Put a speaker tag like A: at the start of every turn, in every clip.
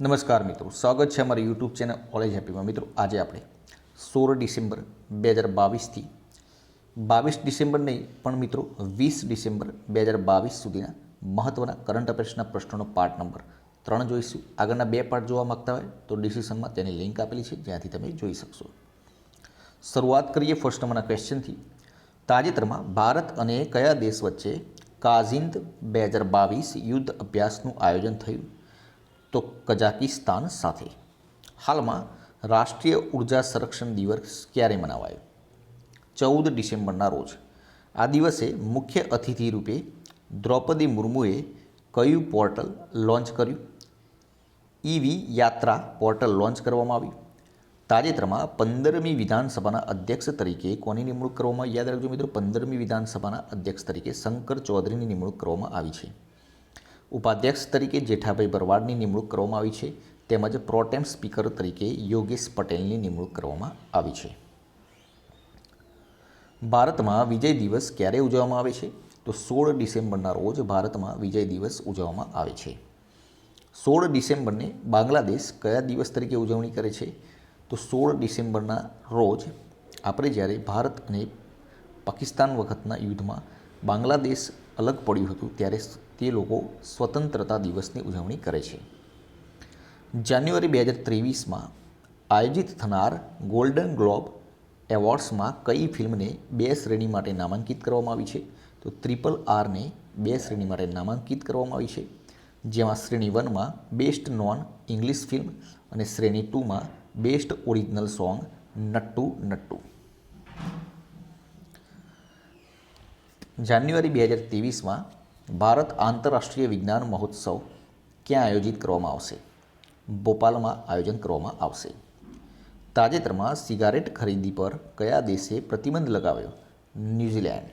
A: નમસ્કાર મિત્રો, સ્વાગત છે અમારી યુટ્યુબ ચેનલ ઓલેજ હેપીમાં મિત્રો, આજે આપણે સોળ ડિસેમ્બર બે હજાર બાવીસથી બાવીસ ડિસેમ્બર નહીં, પણ મિત્રો, વીસ ડિસેમ્બર બે હજાર બાવીસ સુધીના મહત્ત્વના કરંટ અફેર્સના પ્રશ્નોનો પાર્ટ નંબર ત્રણ જોઈશું. આગળના બે પાર્ટ જોવા માગતા હોય તો ડિસ્ક્રિપ્શનમાં તેની લિંક આપેલી છે, જ્યાંથી તમે જોઈ શકશો. શરૂઆત કરીએ ફર્સ્ટ નંબરના ક્વેશ્ચનથી તાજેતરમાં ભારત અને કયા દેશ વચ્ચે કાઝિંદ બે હજાર બાવીસ યુદ્ધ અભ્યાસનું આયોજન થયું? તો કઝાકિસ્તાન સાથે. હાલમાં રાષ્ટ્રીય ઊર્જા સંરક્ષણ દિવસ ક્યારે મનાવાયો? ચૌદ ડિસેમ્બરના રોજ. આ દિવસે મુખ્ય અતિથિ રૂપે દ્રૌપદી મુર્મુએ કયું પોર્ટલ લોન્ચ કર્યું? ઈવી યાત્રા પોર્ટલ લોન્ચ કરવામાં આવ્યું તાજેતરમાં પંદરમી વિધાનસભાના અધ્યક્ષ તરીકે કોની નિમણૂક કરવામાં, યાદ રાખજો મિત્રો, પંદરમી વિધાનસભાના અધ્યક્ષ તરીકે શંકર ચૌધરીની નિમણૂક કરવામાં આવી છે. ઉપાધ્યક્ષ તરીકે જેઠાભાઈ ભરવાડની નિમણૂક કરવામાં આવી છે, તેમજ પ્રોટેમ સ્પીકર તરીકે યોગેશ પટેલની નિમણૂક કરવામાં આવી છે. ભારતમાં વિજય દિવસ ક્યારે ઉજવવામાં આવે છે? તો સોળ ડિસેમ્બરના રોજ ભારતમાં વિજય દિવસ ઉજવવામાં આવે છે. સોળ ડિસેમ્બરને બાંગ્લાદેશ કયા દિવસ તરીકે ઉજવણી કરે છે? તો સોળ ડિસેમ્બરના રોજ આપણે જ્યારે ભારત અને પાકિસ્તાન વખતના યુદ્ધમાં બાંગ્લાદેશ અલગ પડ્યું હતું ત્યારે તે લોકો સ્વતંત્રતા દિવસની ઉજવણી કરે છે. જાન્યુઆરી બે હજાર ત્રેવીસમાં આયોજિત થનાર ગોલ્ડન ગ્લોબ એવોર્ડ્સમાં કઈ ફિલ્મને બે શ્રેણી માટે નામાંકિત કરવામાં આવી છે? તો ટ્રિપલ આરને બે શ્રેણી માટે નામાંકિત કરવામાં આવી છે. જેમાં શ્રેણી વનમાં બેસ્ટ નોન ઇંગ્લિશ ફિલ્મ અને શ્રેણી ટુમાં best original song Naatu Naatu. જાન્યુઆરી બે હજાર ત્રેવીસમાં ભારત આંતરરાષ્ટ્રીય વિજ્ઞાન મહોત્સવ ક્યાં આયોજિત કરવામાં આવશે? ભોપાલમાં આયોજન કરવામાં આવશે. તાજેતરમાં સિગારેટ ખરીદી પર કયા દેશે પ્રતિબંધ લગાવ્યો? New Zealand.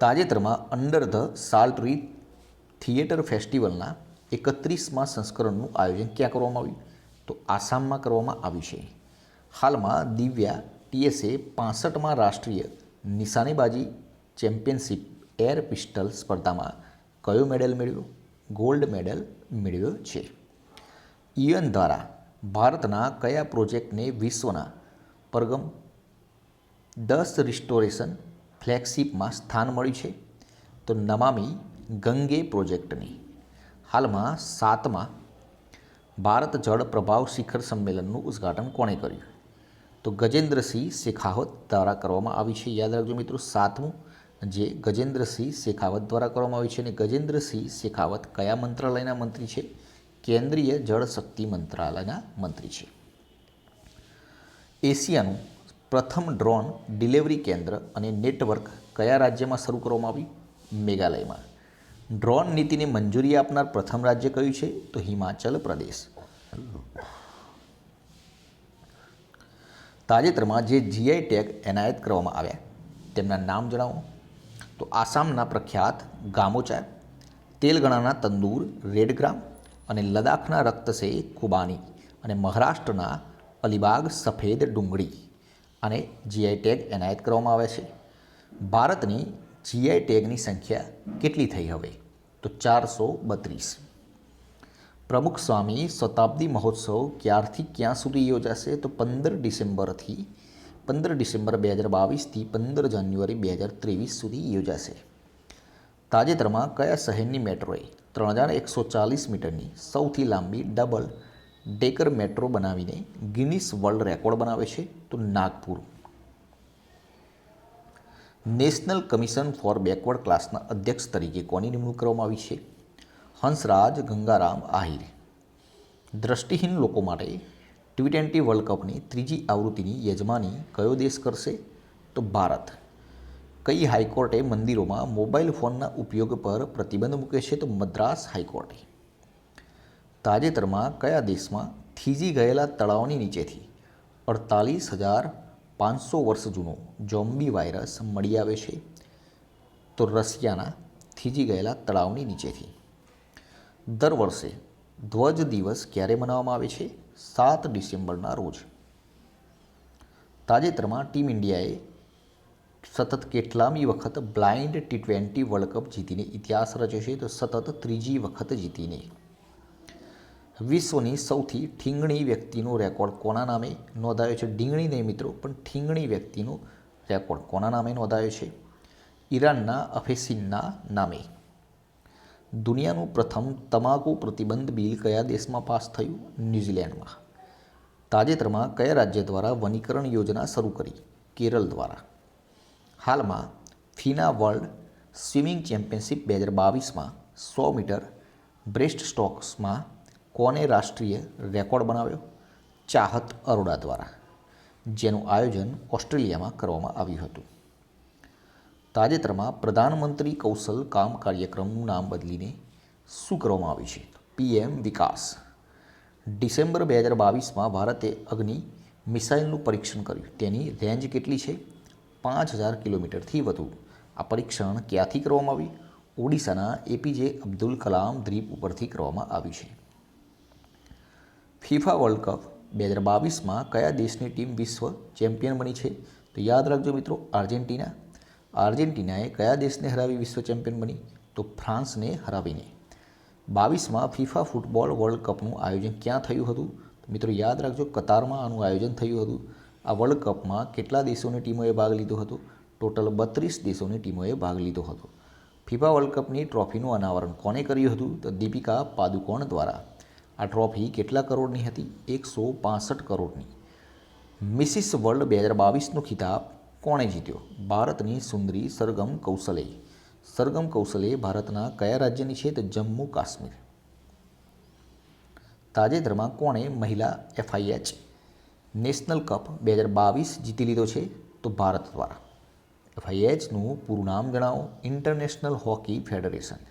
A: તાજેતરમાં અંડર ધ સાલ્ટરી થિયેટર ફેસ્ટિવલના એકત્રીસમાં સંસ્કરણનું આયોજન ક્યાં કરવામાં આવ્યું? તો આસામમાં કરવામાં આવ્યું છે. હાલમાં દિવ્યા ટીએસએ પાસઠમાં રાષ્ટ્રીય નિશાનેબાજી ચેમ્પિયનશિપ એર પિસ્ટલ સ્પર્ધામાં કયો મેડલ મેળવ્યો? ગોલ્ડ મેડલ મેળવ્યો છે. ઇયન દ્વારા ભારતના કયા પ્રોજેક્ટને વિશ્વના પરગમ દસ રિસ્ટોરેશન ફ્લેગશિપમાં સ્થાન મળ્યું છે? તો નમામી ગંગે પ્રોજેક્ટની હાલમાં સાતમા ભારત જળ પ્રભાવ શિખર સંમેલનનું ઉદ્ઘાટન કોણે કર્યું? તો ગજેન્દ્રસિંહ શેખાવત દ્વારા કરવામાં આવી છે. યાદ રાખજો મિત્રો, સાતમું જે ગજેન્દ્રસિંહ શેખાવત દ્વારા કરવામાં આવ્યું છે અને ગજેન્દ્રસિંહ શેખાવત કયા મંત્રાલયના મંત્રી છે? કેન્દ્રીય જળ શક્તિ મંત્રાલયના મંત્રી છે. એશિયાનું પ્રથમ ડ્રોન ડિલિવરી કેન્દ્ર અને નેટવર્ક કયા રાજ્યમાં શરૂ કરવામાં આવ્યું? મેઘાલયમાં. ડ્રોન નીતિને મંજૂરી આપનાર પ્રથમ રાજ્ય કયું છે? તો હિમાચલ પ્રદેશ. તાજેતરમાં જે જીઆઈ ટેગ એનાયત કરવામાં આવ્યા. તેમના નામ જણાવો. તો આસામના પ્રખ્યાત ગામોચા, તેલગણાના તંદૂર, રેડગ્રામ અને લદ્દાખના રક્તસે ખુબાની અને મહારાષ્ટ્રના અલીબાગ સફેદ ડુંગળી અને જીઆઈ ટેગ એનાયત કરવામાં આવે છે. ભારતની જીઆઈ ટેગની સંખ્યા કેટલી થઈ હવે? તો ચારસો બત્રીસ. પ્રમુખ સ્વામી શતાબ્દી મહોત્સવ ક્યારથી ક્યાં સુધી યોજાશે તો પંદર ડિસેમ્બરથી પંદર ડિસેમ્બર બે હજાર બાવીસથી પંદર જાન્યુઆરી બે હજાર ત્રેવીસ સુધી યોજાશે. તાજેતરમાં કયા શહેરની મેટ્રોએ ત્રણ હજાર એકસો ચાલીસ મીટરની સૌથી લાંબી ડબલ ડેકર મેટ્રો બનાવીને ગિનિસ વર્લ્ડ રેકોર્ડ બનાવે છે તો Nagpur. National commission for backward ક્લાસના અધ્યક્ષ તરીકે કોની નિમણૂક કરવામાં આવી છે? હંસરાજ ગંગારામ આહિર. દ્રષ્ટિહીન લોકો માટે ટી ટ્વેન્ટી વર્લ્ડ કપની ત્રીજી આવૃત્તિની યજમાની કયો દેશ કરશે? તો ભારત. કઈ હાઈકોર્ટે મંદિરોમાં મોબાઈલ ફોનના ઉપયોગ પર પ્રતિબંધ મૂકે છે? તો મદ્રાસ હાઈકોર્ટે. તાજેતરમાં કયા દેશમાં થીજી ગયેલા તળાવની નીચેથી અડતાલીસ હજાર પાંચસો વર્ષ જૂનો જોમ્બી વાયરસ મળી આવે છે? તો રશિયાના થીજી ગયેલા તળાવની નીચેથી. દર વર્ષે ધ્વજ દિવસ ક્યારે મનાવવામાં આવે છે? સાત ડિસેમ્બરના રોજ. તાજેતરમાં ટીમ ઇન્ડિયાએ સતત કેટલામી વખત blind T twenty world cup જીતીને ઇતિહાસ રચ્યો છે, તો સતત ત્રીજી વખત જીતીને. વિશ્વની સૌથી ઠીંગણી વ્યક્તિનો રેકોર્ડ કોના નામે નોંધાયો છે? ડીંગણી નહીં મિત્રો, પણ ઠીંગણી વ્યક્તિનો રેકોર્ડ કોના નામે નોંધાયો છે? ઈરાનના અફેસિનના નામે. દુનિયાનું પ્રથમ તમાકુ પ્રતિબંધ બિલ કયા દેશમાં પાસ થયું? ન્યૂઝીલેન્ડમાં. તાજેતરમાં કયા રાજ્ય દ્વારા વનીકરણ યોજના શરૂ કરી? કેરળ દ્વારા. હાલમાં, ફીના વર્લ્ડ સ્વિમિંગ ચેમ્પિયનશિપ બે હજાર બાવીસમાં સો મીટર બ્રેસ્ટ સ્ટોક્સમાં કોને રાષ્ટ્રીય રેકોર્ડ બનાવ્યો? ચાહત અરોડા દ્વારા. જેનું આયોજન ઓસ્ટ્રેલિયામાં કરવામાં આવ્યું હતું. તાજેતરમાં પ્રધાનમંત્રી કૌશલ કામ કાર્યક્રમનું નામ બદલીને શું કરવામાં આવ્યું છે? પીએમ વિકાસ. ડિસેમ્બર બે હજાર બાવીસમાં ભારતે અગ્નિ મિસાઇલનું પરીક્ષણ કર્યું. તેની રેન્જ કેટલી છે? પાંચ હજાર કિલોમીટરથી વધુ. આ પરીક્ષણ ક્યાંથી કરવામાં આવ્યું? ઓડિશાના એપીજે અબ્દુલ કલામ દ્વીપ ઉપરથી કરવામાં આવ્યું છે. ફિફા વર્લ્ડ કપ બે હજાર બાવીસમાં કયા દેશની ટીમ વિશ્વ ચેમ્પિયન બની છે? તો યાદ રાખજો મિત્રો, આર્જેન્ટિના આર્જેન્ટિનાએ કયા દેશને હરાવી વિશ્વ ચેમ્પિયન બની? તો ફ્રાન્સને હરાવીને. બાવીસમાં ફિફા ફૂટબોલ વર્લ્ડ કપનું આયોજન ક્યાં થયું હતું? મિત્રો યાદ રાખજો, કતારમાં આનું આયોજન થયું હતું. આ વર્લ્ડ કપમાં કેટલા દેશોની ટીમોએ ભાગ લીધો હતો? ટોટલ બત્રીસ દેશોની ટીમોએ ભાગ લીધો હતો. ફિફા વર્લ્ડ કપની ટ્રોફીનું અનાવરણ કોને કર્યું હતું? તો દીપિકા પાદુકોણ દ્વારા. આ ટ્રોફી કેટલા કરોડની હતી? એકસો કરોડની. મિસિસ વર્લ્ડ બે હજાર બાવીસનો ખિતાબ કોણે જીત્યો? ભારતની સુંદરી સરગમ કૌશલે. સરગમ કૌશલે ભારતના કયા રાજ્યની છે? તો જમ્મુ કાશ્મીર. તાજેતરમાં કોણે મહિલા એફઆઈએચ નેશનલ કપ બે હજાર બાવીસ જીતી લીધો છે? તો ભારત દ્વારા. એફઆઈએચનું પૂરું નામ જણાવો international hockey federation.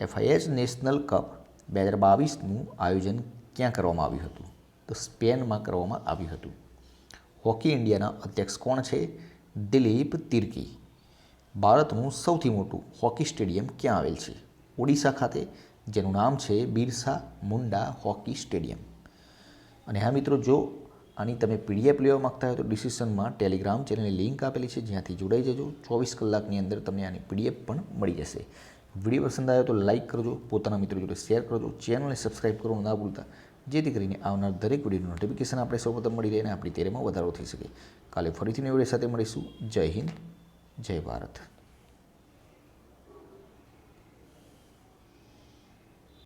A: FIH national cup બે હજાર બાવીસનું આયોજન ક્યાં કરવામાં આવ્યું હતું? તો સ્પેનમાં કરવામાં આવ્યું હતું. હોકી ઇન્ડિયાના અધ્યક્ષ કોણ છે? દિલીપ તિર્કી. ભારતનું સૌથી મોટું હોકી સ્ટેડિયમ ક્યાં આવેલ છે? ઓડિશા ખાતે, જેનું નામ છે બિરસા મુંડા હોકી સ્ટેડિયમ. અને હા મિત્રો, જો આની તમે પીડીએફ લેવા માગતા હોય તો ડિસિશનમાં ટેલિગ્રામ ચેનલની લિંક આપેલી છે, જ્યાંથી જોડાઈ જજો. ચોવીસ કલાકની અંદર તમને આની પીડીએફ પણ મળી જશે. વીડિયો પસંદ આવ્યો તો લાઇક કરજો, પોતાના મિત્રો જોડે શેર કરજો, ચેનલને સબસ્ક્રાઇબ કરવાનું ના ભૂલતા. જેથી કરીને આવનાર દરેક વિડીયોનું નોટિફિકેશન આપણે સૌપ્રથમ મળી રહે અને આપણી તેરેમાં વધારો થઈ શકે. કાલે ફરીથી નવી સાથે મળીશું. જય હિન્દ, જય ભારત.